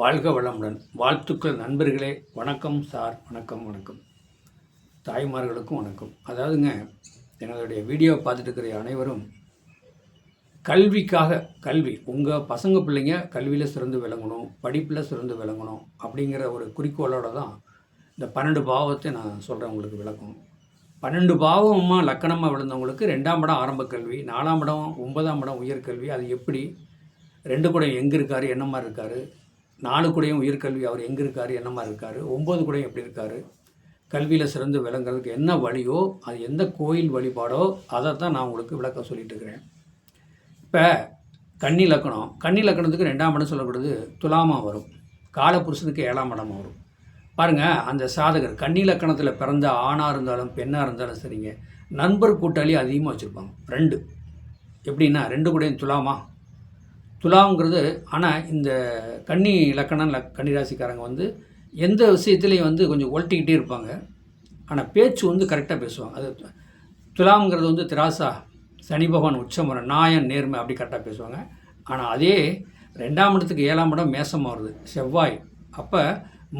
வாழ்க வளமுடன். வாழ்த்துக்கள் நண்பர்களே. வணக்கம் சார். வணக்கம் வணக்கம். தாய்மார்களுக்கும் வணக்கம். அதாவதுங்க என்னுடைய வீடியோவை பார்த்துட்டு இருக்கிற அனைவரும் கல்விக்காக கல்வி உங்கள் பசங்க பிள்ளைங்க கல்வியில் சிறந்து விளங்கணும் படிப்பில் சிறந்து விளங்கணும் அப்படிங்கிற ஒரு குறிக்கோளோட தான் இந்த பன்னெண்டு பாவத்தை நான் சொல்கிறேன் உங்களுக்கு விளக்கம். பன்னெண்டு பாவமாக லக்கணமாக விழுந்தவங்களுக்கு ரெண்டாம் இடம் ஆரம்ப கல்வி நாலாம் இடம் ஒன்பதாம் இடம் உயர்கல்வி அது எப்படி? ரெண்டு படம் எங்கே இருக்கார்? என்ன மாதிரி இருக்கார்? நாலு கூடையும் உயர்கல்வி அவர் எங்கே இருக்கார் என்ன மாதிரி இருக்கார் ஒம்பது கூடையும் எப்படி இருக்கார் கல்வியில் சிறந்து விளங்குறதுக்கு என்ன வழியோ அது எந்த கோயில் வழிபாடோ அதை தான் நான் உங்களுக்கு விளக்கம் சொல்லிட்டு இருக்கிறேன். இப்போ கன்னி லக்கணம் கன்னி லக்கணத்துக்கு ரெண்டாம் இடம் சொல்லப்படுது துலாமா வரும். காலபுருஷனுக்கு ஏழாம் இடமாக வரும். பாருங்கள் அந்த சாதகர் கன்னி லக்கணத்தில் பிறந்த ஆணாக இருந்தாலும் பெண்ணாக இருந்தாலும் சரிங்க நண்பர் கூட்டாளி அதிகமாக வச்சுருப்பாங்க ரெண்டு. எப்படின்னா ரெண்டு கூடையும் துலாமா துலாங்கிறது ஆனால் இந்த கன்னி லக்கணம் கன்னி ராசிக்காரங்க வந்து எந்த விஷயத்துலையும் வந்து கொஞ்சம் ஒழட்டிக்கிட்டே இருப்பாங்க. ஆனால் பேச்சு வந்து கரெக்டாக பேசுவாங்க. அது துலாம்ங்கிறது வந்து திராசா சனி பகவான் உச்சமரம் நாயன் நேர்மை அப்படி கரெக்டாக பேசுவாங்க. ஆனால் அதே ரெண்டாம் இடத்துக்கு ஏழாம் இடம் மேசம் வருது செவ்வாய். அப்போ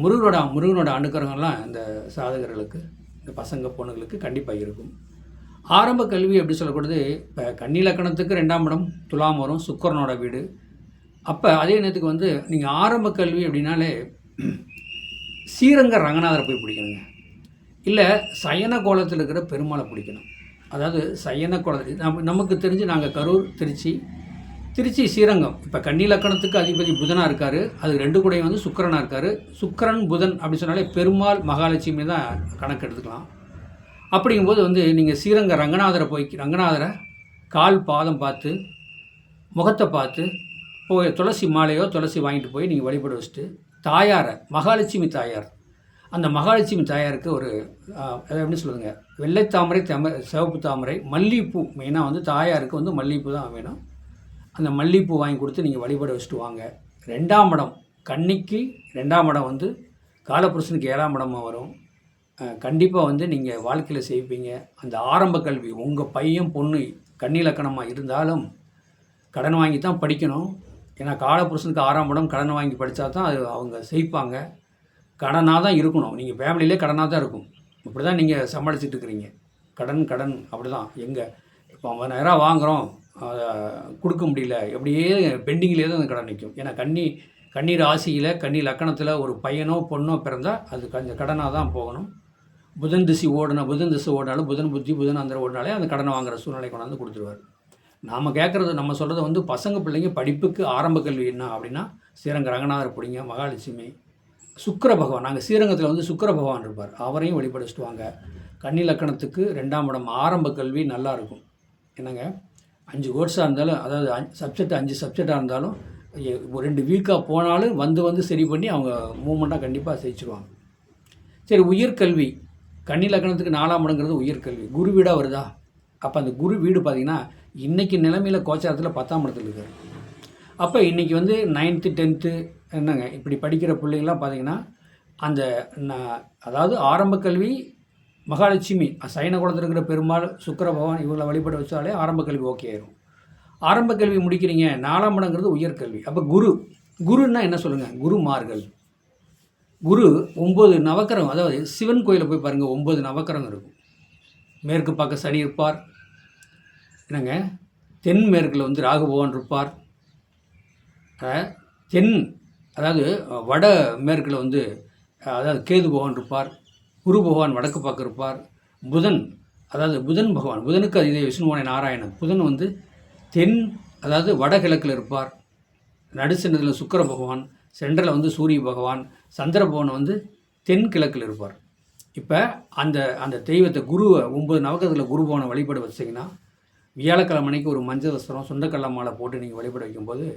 முருகனோட முருகனோட அனுக்கரங்கள்லாம் இந்த சாதகர்களுக்கு இந்த பசங்க பொண்ணுங்களுக்கு கண்டிப்பாக இருக்கும். ஆரம்ப கல்வி அப்படி சொல்லக்கூடாது இப்போ கன்னி லக்கணத்துக்கு ரெண்டாம் இடம் துலாம் வரும் சுக்கரனோட வீடு. அப்போ அதே நேரத்துக்கு வந்து நீங்கள் ஆரம்ப கல்வி அப்படின்னாலே ஸ்ரீரங்க ரங்கநாதரை போய் பிடிக்கணுங்க. இல்லை சயன கோலத்தில் இருக்கிற பெருமாளை பிடிக்கணும். அதாவது சயன கோலத்தில் நம்ம நமக்கு தெரிஞ்சு நாங்கள் கரூர் திருச்சி திருச்சி ஸ்ரீரங்கம். இப்போ கன்னி லக்கணத்துக்கு அதிபதி புதனாக இருக்கார். அது ரெண்டு கூடையும் வந்து சுக்கரனாக இருக்கார். சுக்கரன் புதன் அப்படி சொன்னாலே பெருமாள் மகாலட்சுமி தான் கணக்கு எடுத்துக்கலாம். அப்படிங்கும்போது வந்து நீங்கள் ஸ்ரீரங்க ரங்கநாதரை போய் ரங்கநாதரை கால் பாதம் பார்த்து முகத்தை பார்த்து போய் துளசி மாலையோ துளசி வாங்கிட்டு போய் நீங்கள் வழிபட வச்சுட்டு தாயாரை மகாலட்சுமி தாயார் அந்த மகாலட்சுமி தாயாருக்கு ஒரு அதை எப்படி சொல்லுங்கள் வெள்ளை தாமரை தம சிவப்பு தாமரை மல்லிகைப்பூ மெயினாக வந்து தாயாருக்கு வந்து மல்லிகைப்பூ தான் வேணும். அந்த மல்லிகைப்பூ வாங்கி கொடுத்து நீங்கள் வழிபட வச்சுட்டு வாங்க. ரெண்டாம் இடம் கன்னிக்கு ரெண்டாம் இடம் வந்து காலபுருஷனுக்கு ஏழாம் இடமாக வரும். கண்டிப்பாக வந்து நீங்கள் வாழ்க்கையில் செய்வீங்க. அந்த ஆரம்ப கல்வி உங்கள் பையன் பொண்ணு கண்ணிலக்கணமாக இருந்தாலும் கடன் வாங்கி தான் படிக்கணும். ஏன்னா காலப்புருஷனுக்கு ஆறாம் படம் கடன் வாங்கி படித்தா தான் அது அவங்க செய்ப்பாங்க. கடனாக தான் இருக்கணும். நீங்கள் ஃபேமிலியிலே கடனாக தான் இருக்கும். இப்படி தான் நீங்கள் சமாளிச்சுட்டு இருக்கிறீங்க. கடன் கடன் அப்படி தான் எங்கே? இப்போ ஐம்பதாயிரம் வாங்குகிறோம் கொடுக்க முடியல. எப்படியே பெண்டிங்லேயே தான் அந்த கடன் நிற்கும் ஏன்னா கண்ணி கண்ணீர் ராசியில் கண்ணி லக்கணத்தில் ஒரு பையனோ பொண்ணோ பிறந்தால் அது கொஞ்சம் கடனாக தான் போகணும். புதன் திசை ஓடின புதன் திசை ஓடினாலும் புதன் புத்தி புதன் அந்த ஓடினாலே அந்த கடனை வாங்குற சூழ்நிலை கொண்டாந்து கொடுத்துருவார். நாம் கேட்குறது நம்ம சொல்கிறது வந்து பசங்க பிள்ளைங்க படிப்புக்கு ஆரம்ப கல்வி என்ன அப்படின்னா ஸ்ரீரங்க ரங்கநாதர் பிடிங்க மகாலட்சுமி சுக்கிர பகவான். நாங்கள் ஸ்ரீரங்கத்தில் வந்து சுக்கிர பகவான் இருப்பார். அவரையும் வெளிப்படுத்திட்டு வாங்க கன்னி லக்கணத்துக்கு ரெண்டாம் இடம். ஆரம்ப கல்வி நல்லாயிருக்கும் என்னங்க? அஞ்சு கோர்ஸாக இருந்தாலும் அதாவது சப்ஜெக்ட் அஞ்சு சப்ஜெக்டாக இருந்தாலும் ஒரு ரெண்டு வீக்காக போனாலும் வந்து வந்து சரி பண்ணி அவங்க மூமெண்ட்டாக கண்டிப்பாக ஜெயிச்சிருவாங்க சரி உயர்கல்வி. கன்னி லக்னத்துக்கு நாலாம் இடங்கிறது உயர்கல்வி குரு வீடாக வருதா? அப்போ அந்த குரு வீடு பார்த்தீங்கன்னா இன்றைக்கி நிலைமையில் கோச்சாரத்தில் பத்தாம் இடத்துல இருக்கார். அப்போ இன்றைக்கி வந்து நைன்த்து டென்த்து என்னங்க இப்படி படிக்கிற பிள்ளைங்களாம் பார்த்தீங்கன்னா அந்த நான் அதாவது ஆரம்ப கல்வி மகாலட்சுமி சைன குளத்தில் இருக்கிற பெருமாள் சுக்கர பகவான் இவங்களை வழிபட வச்சாலே ஆரம்ப கல்வி ஓகே ஆயிரும். ஆரம்ப கல்வி முடிக்கிறீங்க நாலாம் இடங்கிறது உயர்கல்வி அப்போ குரு குருன்னா என்ன சொல்லுங்கள் குருமார்கள். குரு ஒம்பது நவக்கரகம் அதாவது சிவன் கோயிலில் போய் பாருங்கள் ஒம்பது நவக்கரம் இருக்கும். மேற்கு பார்க்க சனி இருப்பார். என்னங்க? தென் மேற்கில் வந்து ராகு பகவான் இருப்பார். தென் அதாவது வட மேற்கில் வந்து அதாவது கேது பகவான் இருப்பார். குரு பகவான் வடக்கு பக்கம் இருப்பார். புதன் அதாவது புதன் பகவான் புதனுக்கு அதே விஷ்ணுவானை நாராயணன். புதன் வந்து தென் அதாவது வடகிழக்கில் இருப்பார். நடுசென்றத்தில் சுக்கர பகவான். சென்டரில் வந்து சூரிய பகவான் சந்திர பகவான் வந்து தென்கிழக்கில் இருப்பார். இப்போ அந்த அந்த தெய்வத்தை குருவை ஒம்பது நவக்கத்தில் குரு பகவானை வழிபட வச்சிங்கன்னா வியாழக்கிழமை அன்னைக்கு ஒரு மஞ்சள் வஸ்திரம் சுண்டக்கடலை மாலை போட்டு நீங்கள் வழிபட வைக்கும்போது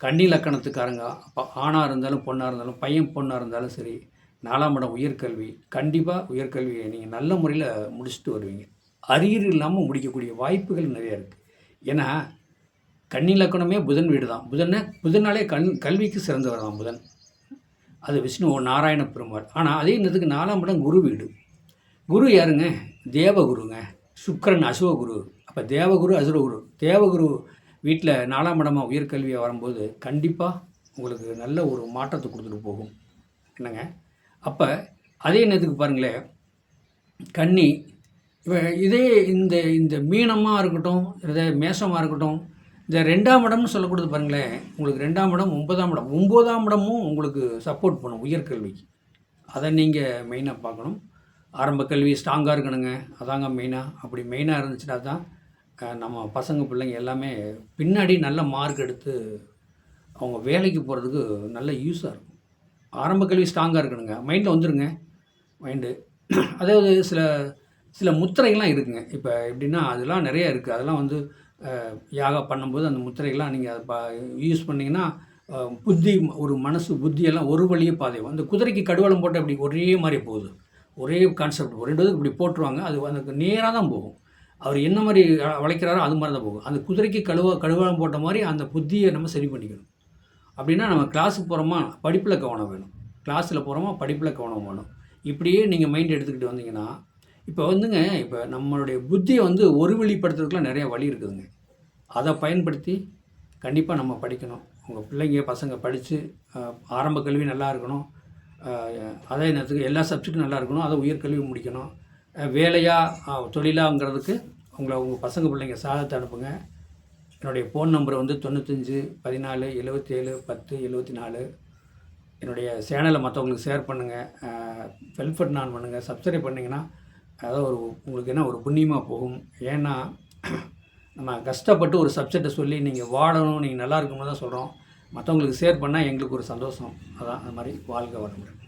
கன்னி லக்கணத்துக்காரங்க அப்போ ஆணாக இருந்தாலும் பொண்ணாக இருந்தாலும் பையன் பொண்ணாக இருந்தாலும் சரி நாலாம் இடம் உயர்கல்வி கண்டிப்பாக உயர்கல்வியை நீங்கள் நல்ல முறையில் முடிச்சுட்டு வருவீங்க. அரியர் இல்லாமல் முடிக்கக்கூடிய வாய்ப்புகள் நிறைய இருக்குது ஏன்னா கன்னி லக்கணமே புதன் வீடு தான் புதனை புதனாலே கண் கல்விக்கு சிறந்தவர் தான் புதன். அது விஷ்ணு நாராயண பெருமாள் ஆனால் அதே நேரத்துக்கு நாலாம் இடம் குரு வீடு. குரு யாருங்க? தேவகுருங்க. சுக்கரன் அசுவகுரு. அப்போ தேவகுரு அசுரகுரு. தேவகுரு வீட்டில் நாலாம் இடமாக உயர்கல்வியாக வரும்போது கண்டிப்பாக உங்களுக்கு நல்ல ஒரு மாற்றத்தை கொடுத்துட்டு போகும். என்னங்க? அப்போ அதே நேரத்துக்கு பாருங்களேன் கன்னி இப்போ இதே இந்த இந்த மீனமாக இருக்கட்டும் இதே மேஷமாக இருக்கட்டும் இந்த ரெண்டாம் இடம்னு சொல்லக்கூடாது பாருங்களேன். உங்களுக்கு ரெண்டாம் இடம் ஒன்பதாம் இடம் ஒன்பதாம் இடமும் உங்களுக்கு சப்போர்ட் பண்ணும் உயர்கல்விக்கு அதை நீங்கள் மெயினாக பார்க்கணும். ஆரம்ப கல்வி ஸ்ட்ராங்காக இருக்கணுங்க. அதாங்க மெயினாக அப்படி மெயினாக இருந்துச்சுன்னா தான் நம்ம பசங்க பிள்ளைங்க எல்லாமே பின்னாடி நல்ல மார்க் எடுத்து அவங்க வேலைக்கு போகிறதுக்கு நல்ல யூஸாக இருக்கும். ஆரம்ப கல்வி ஸ்ட்ராங்காக இருக்கணுங்க. மைண்டில் வந்துடுங்க மைண்டு அதாவது சில சில முத்திரைகள்லாம் இருக்குங்க. இப்போ எப்படின்னா அதெல்லாம் நிறைய இருக்குது அதெல்லாம் வந்து யாகா பண்ணும்போது அந்த முத்திரைகள்லாம் நீங்கள் ப யூஸ் பண்ணிங்கன்னா புத்தி ஒரு மனசு புத்தியெல்லாம் ஒரு வழியே பாதை அந்த குதிரைக்கு கடுவலம் போட்டால் இப்படி ஒரே மாதிரி போகுது. ஒரே கான்செப்ட் ரெண்டு இப்படி போட்டுருவாங்க அது அதுக்கு நேராக தான் போகும். அவர் என்ன மாதிரி வளைக்கிறாரோ அது மாதிரி தான் போகும். அந்த குதிரைக்கு கழுவ கடுவலம் போட்ட மாதிரி அந்த புத்தியை நம்ம சரி பண்ணிக்கணும். அப்படின்னா நம்ம கிளாஸுக்கு போகிறோமா படிப்பில் கவனம் வேணும். கிளாஸில் போகிறோமா படிப்பில் கவனம் வேணும். இப்படியே நீங்கள் மைண்ட் எடுத்துக்கிட்டு வந்தீங்கன்னா இப்போ வந்துங்க இப்போ நம்மளுடைய புத்தியை வந்து ஒரு வழிப்படுத்துறதுக்குலாம் நிறைய வழி இருக்குதுங்க. அதை பயன்படுத்தி கண்டிப்பாக நம்ம படிக்கணும். உங்கள் பிள்ளைங்க பசங்க படித்து ஆரம்ப கல்வி நல்லா இருக்கணும். அதே நேரத்துக்கு எல்லா சப்ஜெக்டும் நல்லா இருக்கணும். அதை உயர்கல்வி முடிக்கணும். வேலையாக தொழிலாங்கிறதுக்கு உங்களை உங்கள் பசங்க பிள்ளைங்க சாதத்தை அனுப்புங்க. என்னுடைய ஃபோன் நம்பர் வந்து தொண்ணூத்தஞ்சு பதினாலு எழுபத்தேழு பத்து எழுபத்தி நாலு என்னுடைய சேனலை மற்றவங்களுக்கு ஷேர் பண்ணுங்கள் வெல்ஃபர் நான் பண்ணுங்கள் சப்ஸ்கிரைப் பண்ணிங்கன்னா அதாவது ஒரு உங்களுக்கு என்ன ஒரு புண்ணியமாக போகும். ஏன்னா நம்ம கஷ்டப்பட்டு ஒரு சப்ஜெக்டை சொல்லி நீங்கள் வாழணும் நீங்கள் நல்லா இருக்கணும்னு தான் சொல்கிறோம் மற்றவங்களுக்கு ஷேர் பண்ணால் எங்களுக்கு ஒரு சந்தோஷம். அதான் அது மாதிரி வாழ்க வரமுடியும்